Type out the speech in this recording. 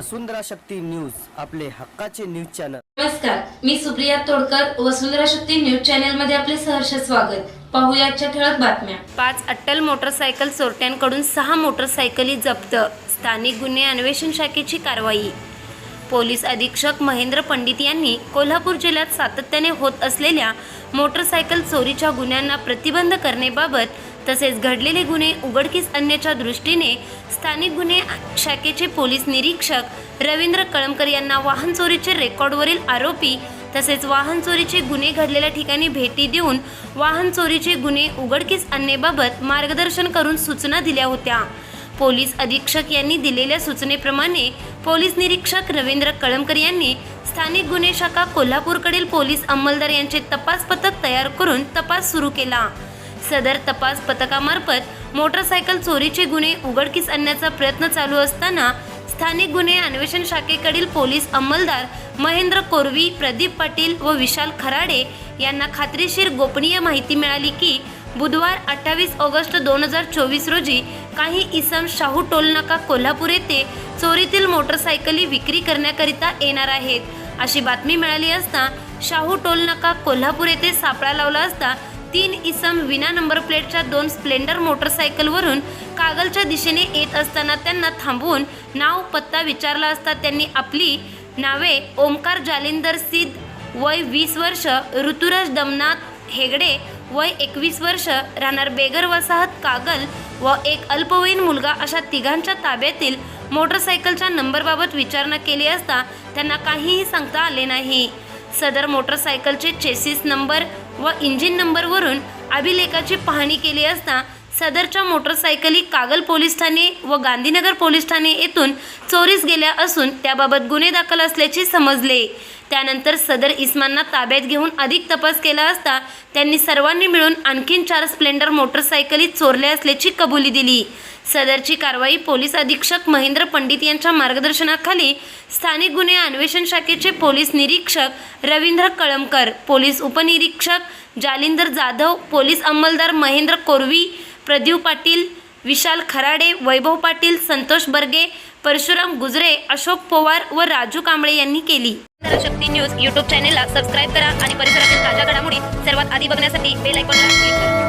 वसुंधरा Shakti news आपले हक्काचे news channel. नमस्कार मी सुप्रिया तोडकर वसुंधरा शक्ती न्यूज चॅनलमध्ये आपले सहर्ष स्वागत. पाहूया आजच्या ठळक बातम्या. पाच अट्टल मोटरसायकल चोरट्यांकडून सहा मोटरसायकली जप्त. स्थानिक गुन्हे अन्वेषण शाखेची कारवाई. पोलीस अधीक्षक महेंद्र पंडित यांनी कोल्हापूर जिल्ह्यात सातत्याने होत असलेल्या मोटरसायकल चोरीच्या गुन्ह्यांना प्रतिबंध करण्याबाबत तसेच घडलेले गुन्हे उघडकीस आणण्याच्या दृष्टीने स्थानिक गुन्हे शाखेचे पोलीस निरीक्षक रवींद्र कळमकर यांना वाहन चोरीचे रेकॉर्डवरील आरोपी तसेच वाहन चोरीचे गुन्हे घडलेल्या ठिकाणी भेटी देऊन वाहन चोरीचे गुन्हे उघडकीस आणण्याबाबत मार्गदर्शन करून सूचना दिल्या होत्या. पोलीस अधीक्षक यांनी दिलेल्या सूचनेप्रमाणे पोलीस निरीक्षक रवींद्र कळमकर यांनी स्थानिक गुन्हे शाखा कोल्हापूरकडील पोलीस अंमलदार यांचे तपास पथक तयार करून तपास सुरू केला. सदर तपास पथकामार्फत मोटरसायकल चोरीचे गुन्हे उघडकीस आणण्याचा प्रयत्न चालू असताना स्थानिक गुन्हे अन्वेषण शाखेकडील पोलीस अंमलदार महेंद्र कोरवी प्रदीप पाटील व विशाल खराडे यांना खात्रीशीर गोपनीय माहिती मिळाली की बुधवार अठ्ठावीस ऑगस्ट दोन हजार चोवीस रोजी काही इसम शाहू टोलनाका कोल्हापूर येथे चोरीतील मोटरसायकली विक्री करण्याकरिता येणार आहेत. अशी बातमी मिळाली असता शाहू टोलनाका कोल्हापूर येथे सापळा लावला असता तीन इसम विना नंबर प्लेटच्या दोन स्प्लेंडर मोटरसायकलवरून कागलच्या दिशेने येत असताना त्यांना थांबवून नाव पत्ता विचारला असता त्यांनी आपली नावे ओमकार जालिंदर सिद्ध वय वीस वर्ष ऋतुराज दमनाथ हेगडे वय एकवीस वर्ष राहणार बेगर वसाहत कागल व एक अल्पवयीन मुलगा अशा तिघांच्या ताब्यातील मोटरसायकलच्या नंबरबाबत विचारणा केली असता त्यांना काहीही सांगता आले नाही. सदर मोटरसायकलचे चेसिस नंबर व इंजिन नंबरवरून अभिलेखाची पाहणी केली असता सदरच्या मोटरसायकली कागल पोलीस ठाणे व गांधीनगर पोलीस ठाणे येथून चोरीस गेल्या असून त्याबाबत गुन्हे दाखल असल्याचे समजले. त्यानंतर सदर इस्मांना ताब्यात घेऊन अधिक तपास केला असता त्यांनी सर्वांनी मिळून आणखीन चार स्प्लेंडर मोटरसायकली चोरल्या असल्याची कबुली दिली. सदरची कारवाई पोलीस अधीक्षक महेंद्र पंडित यांच्या मार्गदर्शनाखाली स्थानिक गुन्हे अन्वेषण शाखेचे पोलीस निरीक्षक रवींद्र कळमकर पोलीस उपनिरीक्षक जालिंदर जाधव पोलीस अंमलदार महेंद्र कोरवी प्रदीप पाटील विशाल खराडे वैभव पाटील संतोष बर्गे परशुराम गुजरे अशोक पवार व राजू कांबळे यांनी केली. शक्ती न्यूज यूट्यूब चॅनेलला सबस्क्राईब करा आणि परिसरातील ताज्या घडामोडी सर्वात आधी बघण्यासाठी बेल आयकॉनला क्लिक करा.